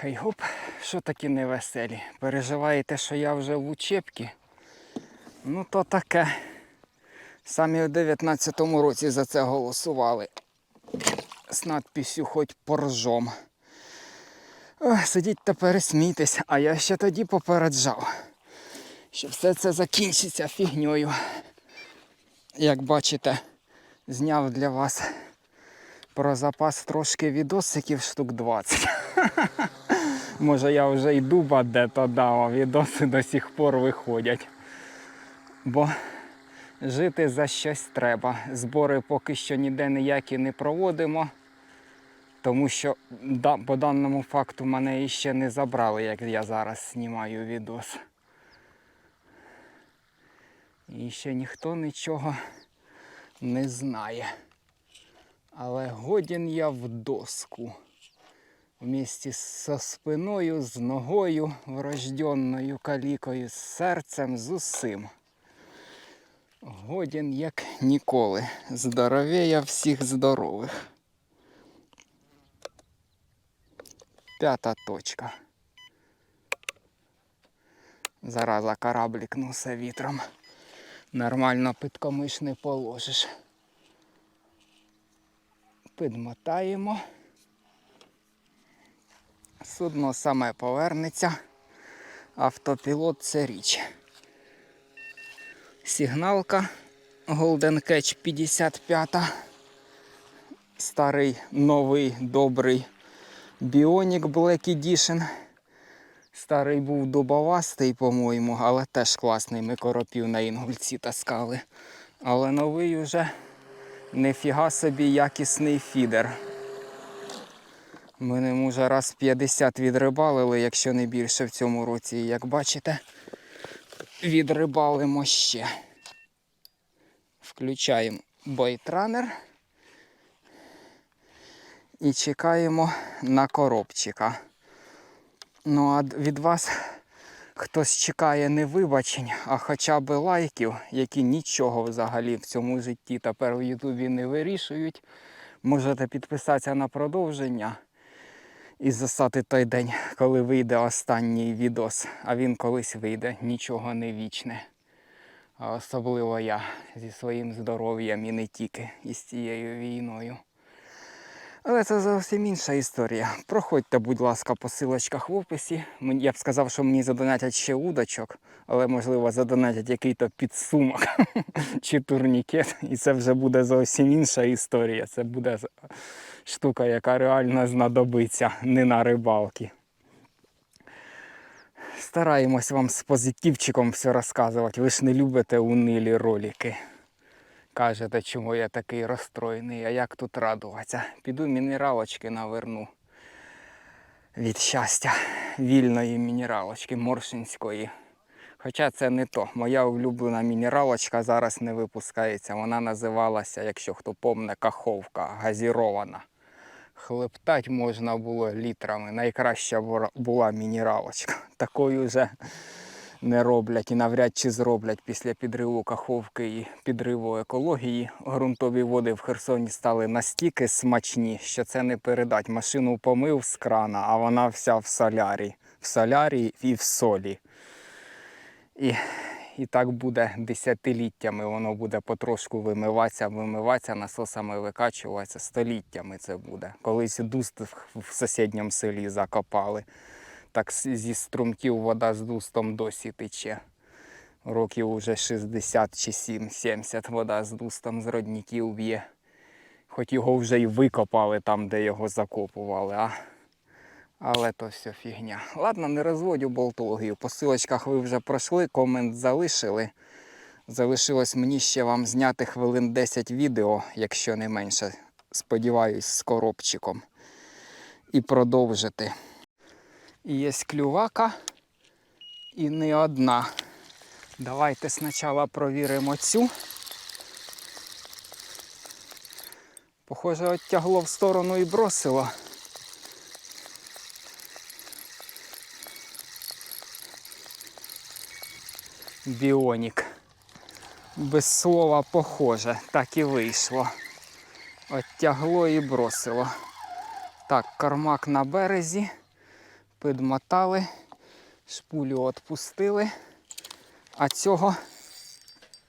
Хей гоп, що такі невеселі? Переживаєте, що я вже в учебці? Ну то таке. Самі у 19-му році за це голосували. З надписю хоч поржом. Сидіть та пересмійтесь, а я ще тоді попереджав, що все це закінчиться фігньою. Як бачите, зняв для вас про запас трошки відосиків штук 20. Може я вже й дуба де-то дав, а відоси до сих пор виходять. Бо жити за щось треба. Збори поки що ніде ніякі не проводимо, тому що по даному факту мене іще не забрали, як я зараз знімаю відос. І ще ніхто нічого не знає. Але годен я в доску. Вместе со спиною, з ногою, врожденною калікою, з серцем, з усім. Годен як ніколи. Здоровея всіх здорових. П'ята точка. Зараза кораблик нусе вітром. Нормально питкомиш не положиш. Підмотаємо. Судно саме повернеться. Автопілот це річ. Сигналка Golden Catch 55. Старий новий добрий Bionic Black Edition. Старий був дубовастий, по-моєму, але теж класний. Ми коропів на інгульці таскали. Але новий уже нефіга собі якісний фідер. Ми ним уже раз 50 відрибалили, якщо не більше в цьому році. І як бачите, відрибалимо ще. Включаємо бойтранер і чекаємо на коробчика. Ну а від вас хтось чекає не вибачень, а хоча б лайків, які нічого взагалі в цьому житті тепер у Ютубі не вирішують. Можете підписатися на продовження і застати той день, коли вийде останній відос. А він колись вийде, нічого не вічне. А особливо я зі своїм здоров'ям і не тільки із цією війною. Але це зовсім інша історія. Проходьте, будь ласка, по силочках в описі. Я б сказав, що мені задонатять ще удочок, але можливо задонатять який-то підсумок чи турнікет. І це вже буде зовсім інша історія. Це буде з- штука, яка реально знадобиться не на рибалки. Стараємось вам з позитивчиком все розказувати. Ви ж не любите унилі ролики. Кажете, чому я такий розстроєний, а як тут радуватися? Піду мінералочки наверну. Від щастя, вільної мінералочки моршинської. Хоча це не то. Моя улюблена мінералочка зараз не випускається. Вона називалася, якщо хто помне, каховка газірована. Хлептать можна було літрами. Найкраща була- мінералочка. Такою вже не роблять і навряд чи зроблять після підриву каховки і підриву екології. Грунтові води в Херсоні стали настільки смачні, що це не передать. Машину помив з крана, а вона вся в солярі. В солярі і в солі. І, і так буде десятиліттями. Воно буде потрошку вимиватися, вимиватися, насосами викачуватися. Століттями це буде. Колись дуст в- сусідньому селі закопали. Так зі струмків вода з дустом досі тече. Років уже 60 чи 7, 70 вода з дустом з родників б'є. Хоч його вже й викопали там, де його закопували, а але то все фігня. Ладно, не розводю болтологію. По силочках ви вже пройшли, комент залишили. Залишилось мені ще вам зняти хвилин 10 відео, якщо не менше. Сподіваюсь, з коробчиком. І продовжити. І є клювака і не одна. Давайте спочатку провіримо цю. Похоже, оттягло в сторону і бросило. Біонік. Без слова похоже, так і вийшло. Оттягло і бросило. Так, кормак на березі. Підмотали, шпулю відпустили, а цього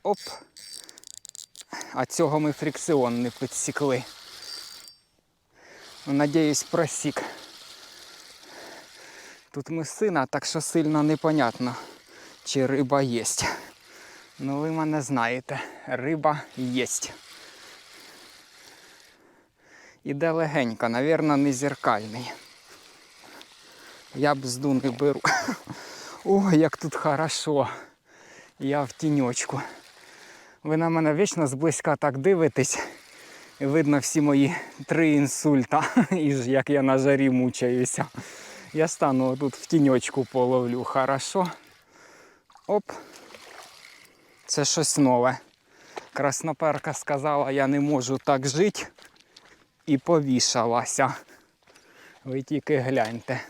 оп. А цього ми фрикціон не підсікли. Ну, Надіюсь, просік. Тут мисина, так що сильно непонятно, чи риба є. Ну ви мене знаєте, риба є. Іде легенько, навірно, не зеркальний. Я бзду не беру. О, як тут хорошо. Я в тіньочку. Ви на мене вічно зблизька так дивитесь. І видно всі мої три інсульта, і як я на жарі мучаюся. Я стану тут в тіньочку половлю. Хорошо. Оп. Це щось нове. Красноперка сказала, я не можу так жити. І повішалася. Ви тільки гляньте.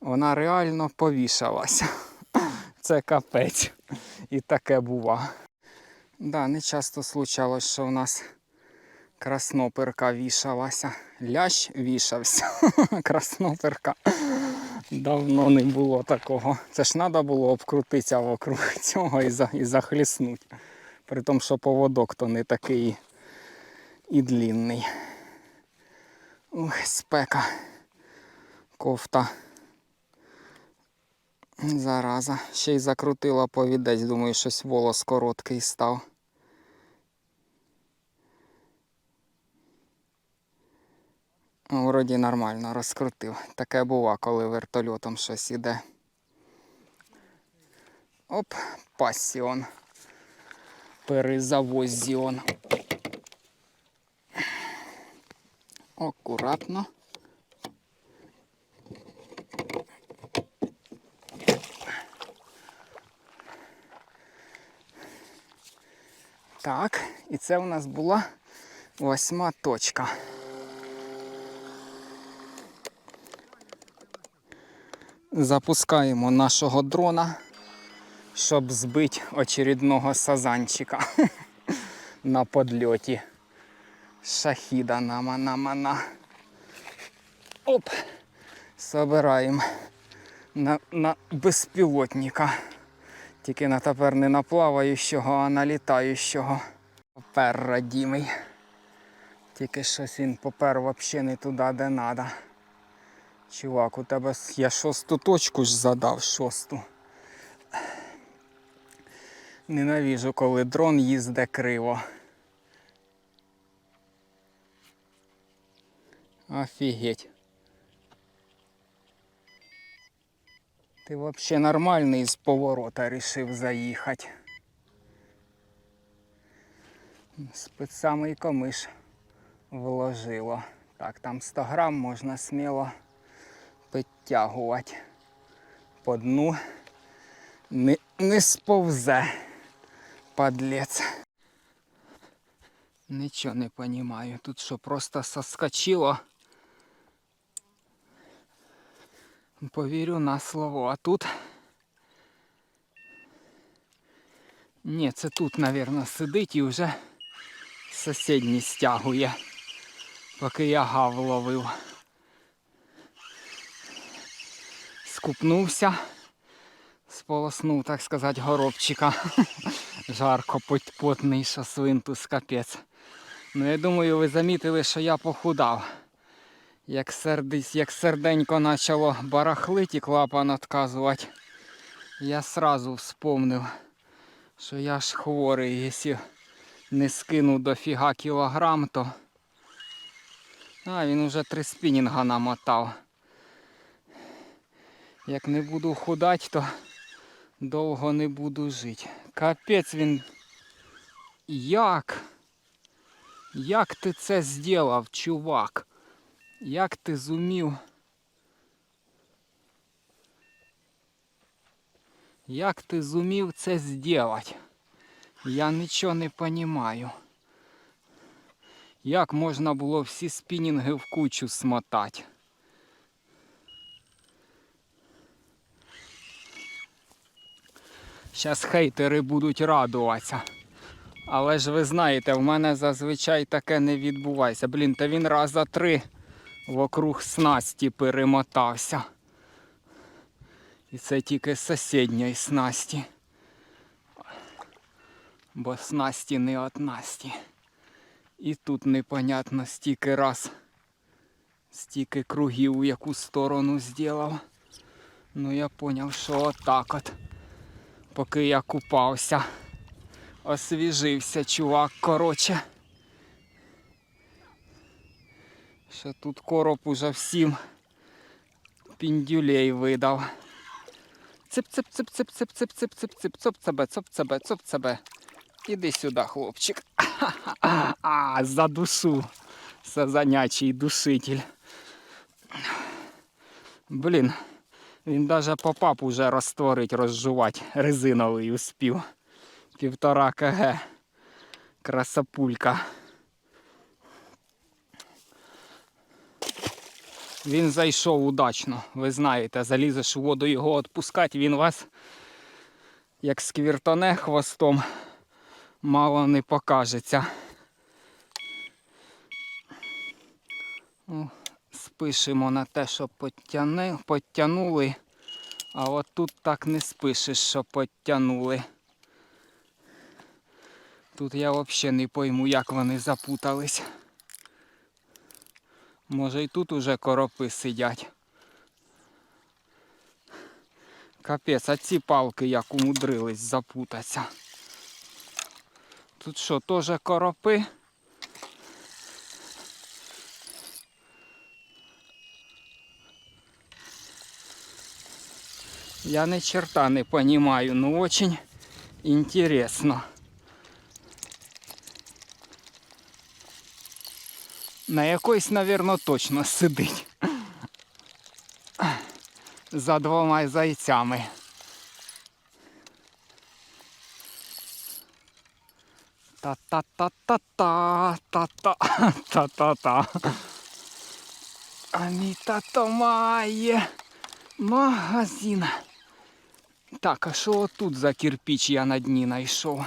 Вона реально повішалася. Це капець. І таке бува. Да, не часто случалось, що в нас красноперка вішалася. Лящ вішався. красноперка. Давно не було такого. Це ж треба було обкрутитися вокруг цього і, за, і захліснути. При тому, що поводок то не такий і длінний. Ух, спека. Кофта. Зараза. Ще й закрутила повідець, думаю, щось волос короткий став. Вроді нормально розкрутив. Таке бува, коли вертольотом щось іде. Оп, пасіон. Перезавозіон. Акуратно. Так, і це у нас була восьма точка. Запускаємо нашого дрона, щоб збити очередного сазанчика на подльоті. Шахіда намана-мана. Оп! Собираємо на, на безпілотника. Тільки на тепер не на плаваючого, а на літаючого. Попер радімий. Тільки щось він попер взагалі не туди, де треба. Чувак, у тебе я шосту точку ж задав, шосту. Ненавіжу, коли дрон їздить криво. Офігеть. Ти взагалі нормальний з поворота рішив заїхати. Спецами і комиш вложило. Так, там 100 грам можна сміло підтягувати. По дну не, не сповзе, подлець. Нічого не розумію. Тут що просто соскочило. Повірю на слово, а тут. Ні, це тут, мабуть, сидить і вже сусідній стягує, поки я гав ловив. Скупнувся, сполоснув, так сказати, горобчика. Жарко пот- потний, що свинтус капець. Ну, я думаю, ви замітили, що я похудав. Як, сердись, як серденько почало барахлить і клапан відказувати, я сразу вспомнив, що я ж хворий, якщо не скину дофіга кілограм, то. А, він уже три спінінга намотав. Як не буду худати, то довго не буду жити. Капець він. Як? Як ти це зробив, чувак? Як ти зумів? Як ти зумів це зробити? Я нічого не розумію. Як можна було всі спінінги в кучу смотати? Зараз хейтери будуть радуватися. Але ж ви знаєте, в мене зазвичай таке не відбувається. Блін, та він раза три вокруг снасті перемотався. І це тільки з сусідньої снасті. Бо снасті не от Насті. І тут непонятно стільки раз, стільки кругів у яку сторону зробив. Ну я поняв, що отак от Поки я купався. Освіжився, чувак, короче. Що тут короб уже всім піндюлей видав. Цып, цып, цып, цып, цып, цып, цып, цып, цып, цоп цебе, цоп цебе, цоп цебе. Іди сюди, хлопчик. А, за душу. Сазанячий душитель. Блін, він даже попап уже розтворить, розжувати резиновий успів. Півтора кг. Красапулька. Він зайшов удачно. Ви знаєте, залізеш у воду його відпускати, він вас як сквіртоне хвостом мало не покажеться. Спишемо на те, що подтяне, подтянули, а от тут так не спишеш, що подтянули. Тут я взагалі не пойму, як вони запутались. Може і тут уже коропи сидять. Капець, а ці палки як умудрились запутатися. Тут що, теж коропи? Я ни черта не понимаю, но очень интересно. На якойсь, навірно, точно сидить. За двома зайцями. Та-та-та-та-та, та-та, та-та-та. А мій тато має магазин. Так, а що тут за кирпіч я на дні знайшов?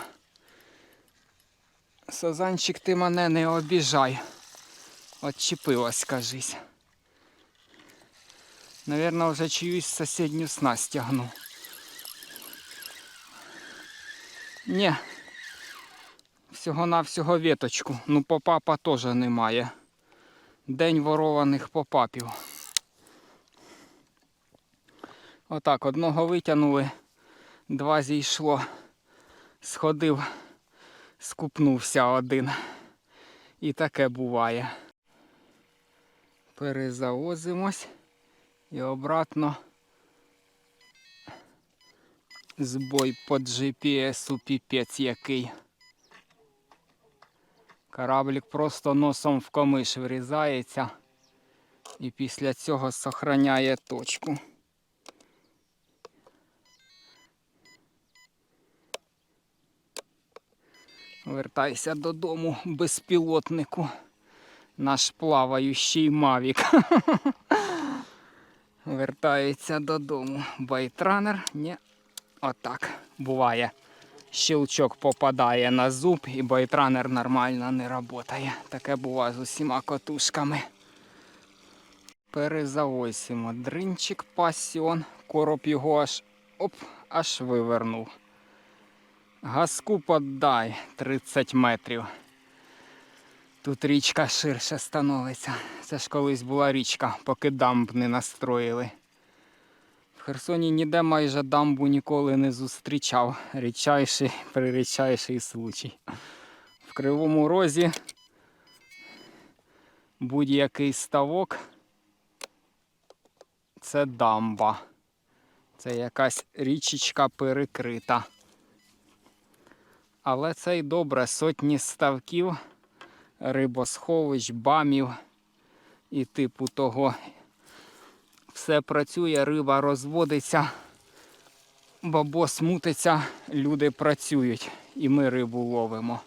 Сазанчик, ти мене не обіжай. Отчепилась, кажись. Наверно, вже чиюсь сусідню снасть тягну. Ні. Всього-навсього віточку. Ну попапа теж немає. День ворованих попапів. Отак, одного витягнули, два зійшло. Сходив, скупнувся один. І таке буває. Перезавозимось і обратно збой по GPS піпець який. Кораблік просто носом в комиш врізається і після цього сохраняє точку. Вертайся додому безпілотнику. Наш плаваючий Мавік. Вертається додому. Байтранер. Ні. Отак. Буває. Щелчок попадає на зуб і байтранер нормально не працює. Таке буває з усіма котушками. Перезавосимо. Дринчик пасіон. Короб його аж оп, аж вивернув. Газку поддай 30 метрів. Тут річка ширше становиться. Це ж колись була річка, поки дамб не настроїли. В Херсоні ніде майже дамбу ніколи не зустрічав. Рідчайший, прирідчайший случай. В Кривому Розі будь-який ставок це дамба. Це якась річечка перекрита. Але це й добре, сотні ставків, рибосховищ, бамів і типу того. Все працює, риба розводиться, бабо смутиться, люди працюють і ми рибу ловимо.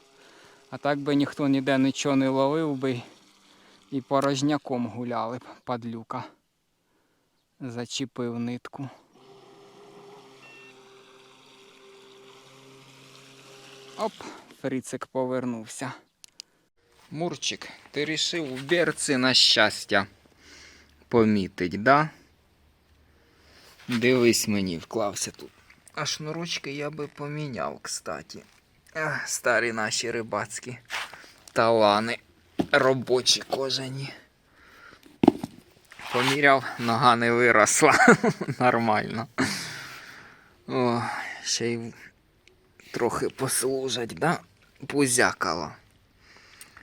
А так би ніхто ніде нічого не ловив би і порожняком гуляли б, падлюка. Зачепив нитку. Оп, Фрицик повернувся. Мурчик, ти рішив в берці на щастя помітить, да? Дивись мені, вклався тут. А шнурочки я би поміняв, кстати. Ех, старі наші рибацькі талани. Робочі кожані. Поміряв, нога не виросла. Нормально. О, ще й трохи послужать, да? Пузякало.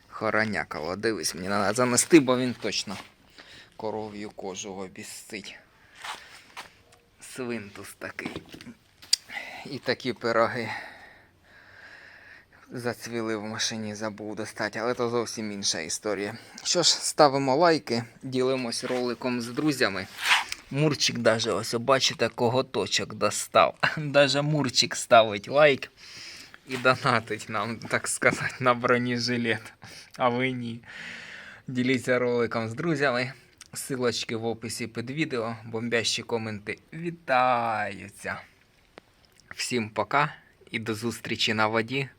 Хоронякало. Дивись, мені треба занести, бо він точно коров'ю кожу обіссить. Свинтус такий. І такі пироги зацвіли в машині, забув достати, але то зовсім інша історія. Що ж, ставимо лайки, ділимось роликом з друзями. Мурчик даже ось, бачите, коготочок достав. Даже Мурчик ставить лайк і донатить нам, так сказати, на бронежилет. А ви ні. Діліться роликом з друзями. Силочки в описі під відео, бомбящі коменти вітаються. Всім пока і до зустрічі на воді.